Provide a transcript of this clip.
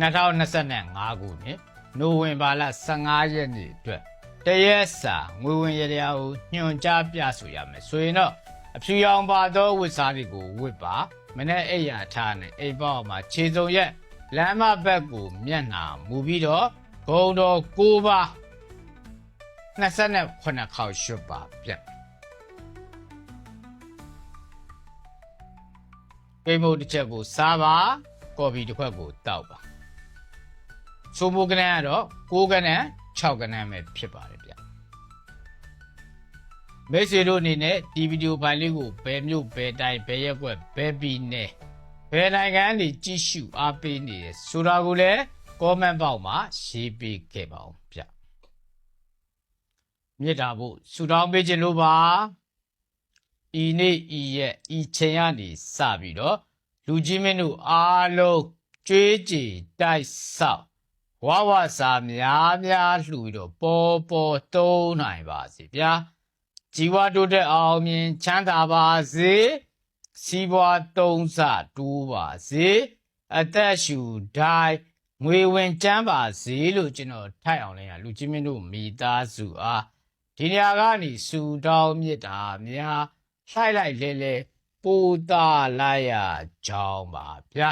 2025ခုနှစ်နိုဝင်ဘာလ15ရက်နေ့အတွက်တရက်စာငွေဝင်ရတရားကိုညွှန်ကြားပြဆိုရမယ်ဆိုရင်တော့အဖြူရောင်ပါသောဝတ်စားတွေကိုဝတ်ပါမနေ့အိယာထားနဲ့အိမ်ပေါက်မှာခြေစုံရက်လမ်းမဘက်ကိုမျက်နှာမူပြီးတော့ဂုံတော်6ပါ29ခေါက်ရွတ်ပါပြတ်ကိမို့တစ်ချက်ကိုစားပါကော်ဖီတစ်ခွက်ကိုတောက်ပါ ဆိုမိုကနန်းကတော့6ကနန်း6ကနန်းပဲဖြစ်ပါတယ်ဗျမိတ်ဆွေတို့အနေနဲ့ဒီဗီဒီယိုဖိုင်လေးကိုဘယ်မျိုးဘယ်တိုင်းဘယ်ရက်ကွက်ဘယ်ပြည်နယ်ဘယ်နိုင်ငံနေကြည့်ရှုအားပေးနေတယ်ဆိုတာကိုလည်း comment box မှာရေးပေးခဲ့ပါဦးဗျမြစ်တာဖို့ဆူတောင်းပေးခြင်းလို့ပါဤနေ့ဤရက်ဤချိန်ကနေစပြီးတော့လူကြီးမင်းတို့အားလုံးကြွေးကြေတိုက်ဆောက် ဝဝစာများများလှူပြီးတော့ပေါ်ပေါ်သုံးနိုင်ပါစေဗျာជីវတိုးတက်အောင်မြင်ချမ်းသာပါစေစီးပွားသုံးဆတိုးပါစေအသက်ရှူတိုင်းငွေဝင်ကျန်းပါစေလို့ကျွန်တော်ထိုက်အောင်လဲရလူကြီးမင်းတို့မိသားစုအားဒီနေရာကနေစူတောင်းမြစ်တာများလှိုက်လိုက်လဲလဲပူတာလိုက်ရကြောင်းပါဗျာ